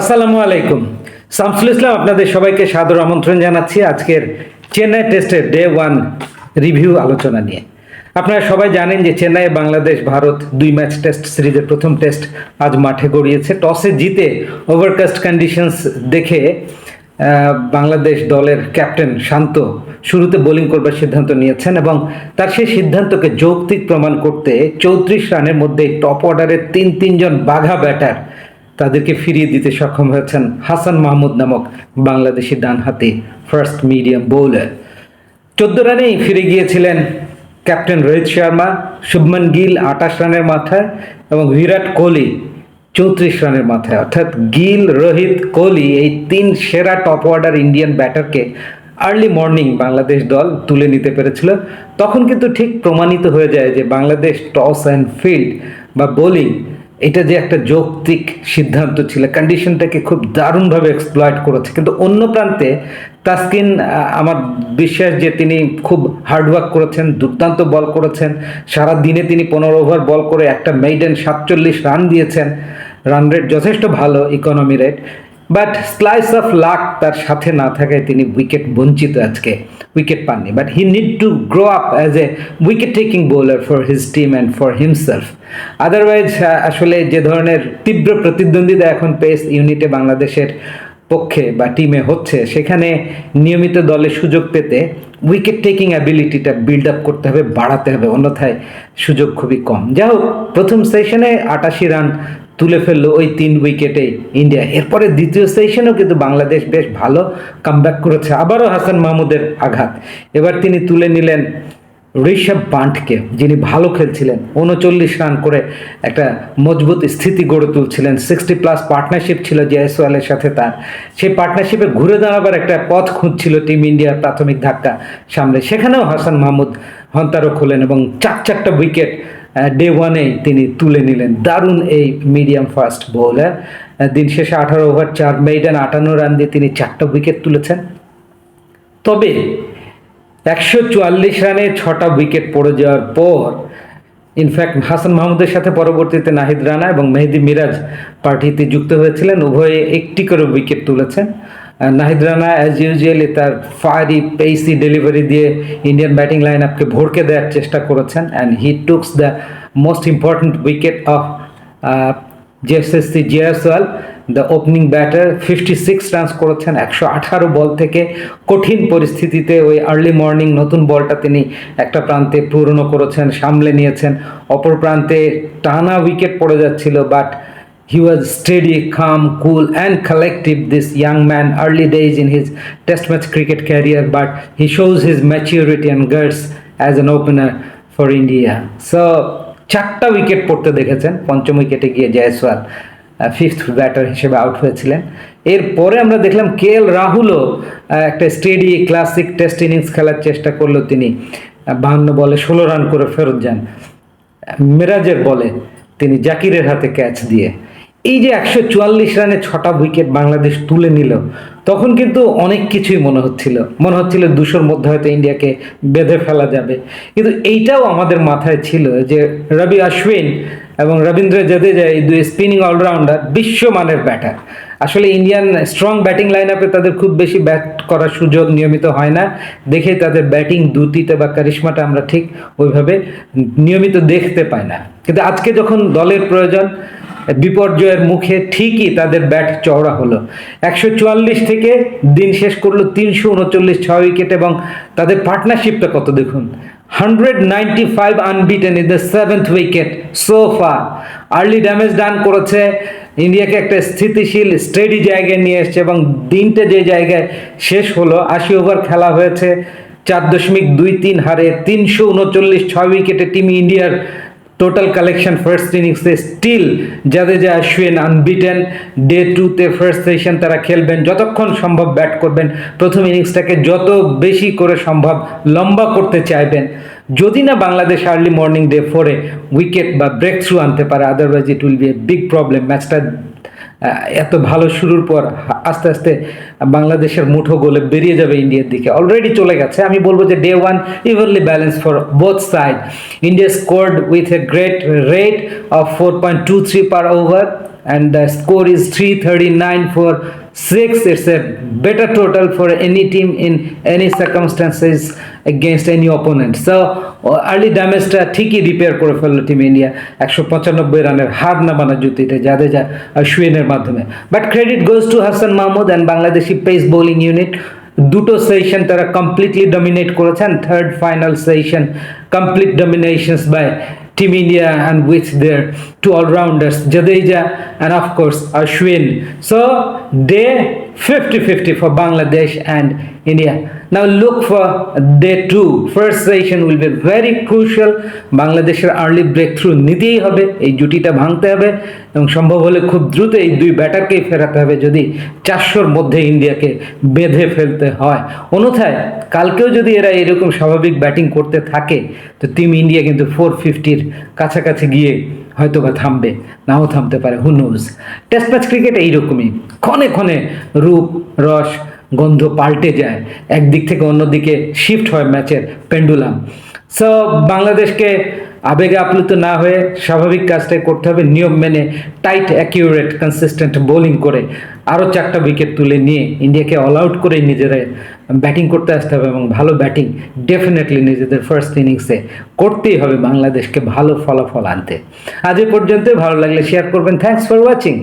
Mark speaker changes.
Speaker 1: আসসালামু আলাইকুম। শামসুল ইসলাম, আপনাদের সবাইকে সাদর আমন্ত্রণ জানাচ্ছি আজকের চেন্নাই টেস্টের ডে ওয়ান রিভিউ আলোচনা নিয়ে। আপনারা সবাই জানেন যে চেন্নাই, বাংলাদেশ, ভারত দুই ম্যাচ টেস্ট সিরিজের প্রথম টেস্ট আজ মাঠে গড়িয়েছে। টসে জিতে ওভারকাস্ট কন্ডিশনস দেখে বাংলাদেশ দলের ক্যাপ্টেন শান্ত শুরুতে বোলিং করবার সিদ্ধান্ত নিয়েছেন এবং তার সেই সিদ্ধান্তকে যৌক্তিক প্রমাণ করতে চৌত্রিশ রানের মধ্যে টপ অর্ডারের তিন তিনজন বাঘা ব্যাটার তাদেরকে ফিরিয়ে দিতে সক্ষম হয়েছেন হাসান মাহমুদ নামক বাংলাদেশি ডানহাতি ফার্স্ট মিডিয়াম বোলার চোদ্দ রানেই ফিরে গিয়েছিলেন ক্যাপ্টেন রোহিত শর্মা, শুভমন গিল আঠাশ রানের মাথায় এবং বিরাট কোহলি চৌত্রিশ রানের মাথায়। অর্থাৎ গিল, রোহিত, কোহলি এই তিন সেরা টপ অর্ডার ইন্ডিয়ান ব্যাটারকে আর্লি মর্নিং বাংলাদেশ দল তুলে নিতে পেরেছিল। তখন কিন্তু ঠিক প্রমাণিত হয়ে যায় যে বাংলাদেশ টস অ্যান্ড ফিল্ড বা বোলিং এটা যে একটা যৌক্তিক সিদ্ধান্ত ছিল কন্ডিশনটাকে খুব দারুণভাবে এক্সপ্লয়েট করেছে। কিন্তু অন্য প্রান্তে তাসকিন আমার বিশ্বাস যে তিনি খুব হার্ডওয়ার্ক করেছেন, দুর্দান্ত বল করেছেন। সারা দিনে তিনি পনেরো ওভার বল করে একটা মেইডেন সাতচল্লিশ রান দিয়েছেন। রান রেট যথেষ্ট ভালো economy rate but slice of luck তার সাথে না থাকায় তিনি উইকেট বঞ্চিত আজকে উইকেট পাননি। But he need to grow up as a wicket taking bowler for his team and for himself otherwise আসলে যে ধরনের তীব্র প্রতিদ্বন্দ্বিতা এখন পেস ইউনিটে বাংলাদেশের পক্ষে বা টিমে হচ্ছে, সেখানে নিয়মিত দলে সুযোগ পেতে উইকেট টেকিং অ্যাবিলিটিটা বিল্ড আপ করতে হবে, বাড়াতে হবে। অন্যথায় সুযোগ খুবই কম। যাই হোক, প্রথম সেশনে আটাশি রান তুলে ফেলল ওই তিন উইকেটে ইন্ডিয়া এরপরে দ্বিতীয় সেশনেও কিন্তু বাংলাদেশ বেশ ভালো কামব্যাক করেছে, আবারও হাসান মাহমুদের আঘাত। এবার তিনি তুলে নিলেন ঋষভ পান্টকে যিনি ভালো খেলছিলেন, উনচল্লিশ রান করে একটা মজবুত স্থিতি গড়ে তুলছিলেন। সিক্সটি প্লাস পার্টনারশিপ ছিল জয়সওয়ালের সাথে তার। সেই পার্টনারশিপে ঘুরে দাঁড়াবার একটা পথ খুঁজছিল টিম ইন্ডিয়ার প্রাথমিক ধাক্কা সামনে। সেখানেও হাসান মাহমুদ হন্তারক হলেন এবং চার চারটা উইকেট ডে ওয়ানে তিনি তুলে নিলেন। দারুণ এই মিডিয়াম ফাস্ট বোলার দিন শেষে আঠারো ওভার চার মেইডেন আটান্ন রান দিয়ে তিনি চারটা উইকেট তুলেছেন। তবে একশো চুয়াল্লিশ রানে ছটা উইকেট পড়ে যাওয়ার পর ইনফ্যাক্ট হাসান মাহমুদের সাথে পরবর্তীতে নাহিদ রানা এবং মেহেদি মিরাজ পার্টিতে যুক্ত হয়েছিলেন। উভয়ে একটি করে উইকেট তুলেছেন। নাহিদ রানা অ্যাজ ইউজুয়ালি তার ফায়ারি পেসি ডেলিভারি দিয়ে ইন্ডিয়ান ব্যাটিং লাইন আপকে ভরকে দেওয়ার চেষ্টা করেছেন and he took the most important wicket of জেএসএসসি Jaiswal the opening batter fifty six runs করেছেন, একশো আঠারো বল থেকে কঠিন পরিস্থিতিতে ওই আর্লি মর্নিং নতুন বলটা তিনি একটা প্রান্তে পূর্ণ করেছেন, সামলে নিয়েছেন। অপর প্রান্তে টানা উইকেট পড়ে যাচ্ছিল but He was steady, calm, cool, and collective. This young man, early days in his Test match cricket career, but he shows his maturity and guts as an opener for India. So, চারটা wicket পড়তে দেখেছেন। পঞ্চম উইকেটে গিয়ে Jaiswal fifth batter হিসেবে out হয়েছিলেন। এরপরে আমরা দেখলাম কে এল রাহুলও একটা স্টেডি ক্লাসিক টেস্ট ইনিংস খেলার চেষ্টা করল তিনি। বাহান্ন বলে ষোলো রান করে ফেরত যান। মিরাজের বলে তিনি জাকিরের হাতে ক্যাচ দিয়ে। এই যে একশো চুয়াল্লিশ রানে ছটা উইকেট বাংলাদেশ তুলে নিল, তখন কিন্তু অনেক কিছুই মনে হচ্ছিল। মনে হচ্ছিল দুশোর মধ্যে হয়তো ইন্ডিয়াকে বেঁধে ফেলা যাবে। কিন্তু এইটাও আমাদের মাথায় ছিল যে রবি অশ্বিন এবং রবীন্দ্র জাদেজা এই দুই স্পিনিং অলরাউন্ডার বিশ্বমানের ব্যাটার আসলে ইন্ডিয়ান স্ট্রং ব্যাটিং লাইন আপে তাদের খুব বেশি ব্যাট করার সুযোগ নিয়মিত হয় না। দেখে তাদের ব্যাটিং দুতিতে বা কারিশমাটা আমরা ঠিক ওইভাবে নিয়মিত দেখতে পাই না। কিন্তু আজকে যখন দলের প্রয়োজন, বিপর্যয়ের মুখে ঠিকই তাদের ব্যাট চওড়া হলো। একশো চুয়াল্লিশ থেকে দিন শেষ করল তিনশো উনচল্লিশ ছয় উইকেট এবং তাদের পার্টনারশিপটা কত দেখুন? Hundred ninety five unbeaten in the seventh wicket so far early damage done করেছে ইন্ডিয়াকে একটা স্থিতিশীল স্টেডি জায়গায় নিয়ে এসছে এবং দিনটা যে জায়গায় শেষ হলো, আশি ওভার খেলা হয়েছে, চার দশমিক দুই তিন হারে তিনশো উনচল্লিশ, ছয় উইকেটে টিম ইন্ডিয়ার টোটাল কালেকশন ফার্স্ট ইনিংসে still Jadeja Ashwin unbeaten day টুতে ফার্স্ট সেশন তারা খেলবেন, যতক্ষণ সম্ভব ব্যাট করবেন, প্রথম ইনিংসটাকে যত বেশি করে সম্ভব লম্বা করতে চাইবেন। যদি না বাংলাদেশ আর্লি মর্নিং ডে ফোরে উইকেট বা ব্রেক থ্রু আনতে পারে otherwise it will be a big problem ম্যাচটা এত ভালো শুরুর পর আস্তে আস্তে বাংলাদেশের মুঠো গোলে বেরিয়ে যাবে ইন্ডিয়ার দিকে। অলরেডি চলে গেছে। আমি বলব যে day one evenly balance for both side India scored with a great rate of four point two three per over and the score is 339 for 6 it's a better total for any team in any circumstances against any opponent. So early ড্যামেজটা ঠিকই repair করে ফেলল team India একশো পঁচানব্বই রানের হার না বানা জুতিতে জাদেজা আর সুয়েনের মাধ্যমে। But credit goes to Hasan Mahmud and Bangladeshi pace bowling unit দুটো সেশন তারা কমপ্লিটলি ডমিনেট করেছেন third final session complete dominations by Team India and with their two all-rounders Jadeja and of course Ashwin. So day 50-50 for Bangladesh and India. Now look for day two. First session will be very crucial. বাংলাদেশের early break through নিতেই হবে, এই জুটিটা ভাঙতে হবে এবং সম্ভব হলে খুব দ্রুত এই দুই ব্যাটারকেই ফেরাতে হবে যদি চারশোর মধ্যে ইন্ডিয়াকে বেঁধে ফেলতে হয় অন্যথায় কালকেও যদি এরা এরকম স্বাভাবিক ব্যাটিং করতে থাকে, তো টিম ইন্ডিয়া কিন্তু ফোর ফিফটির কাছাকাছি গিয়ে হয়তো বা থামবে, নাও থামতে পারে who knows test match cricket এইরকমই। ক্ষণে ক্ষণে রূপ, রস, গন্ধ পাল্টে যায়, একদিক থেকে অন্যদিকে শিফট হয় ম্যাচের পেন্ডুলাম সো বাংলাদেশকে আবেগে আপ্লুত না হয়ে স্বাভাবিক কাজটাই করতে হবে। নিয়ম মেনে টাইট অ্যাকিউরেট কনসিস্টেন্ট বোলিং করে আরও চারটা উইকেট তুলে নিয়ে ইন্ডিয়াকে অল আউট করে নিজেরা ব্যাটিং করতে আসতে হবে এবং ভালো ব্যাটিং ডেফিনেটলি নিজেদের ফার্স্ট ইনিংসে করতেই হবে বাংলাদেশকে ভালো ফলাফল আনতে। আজ এ পর্যন্ত ভালো লাগলে শেয়ার করবেন। Thanks for watching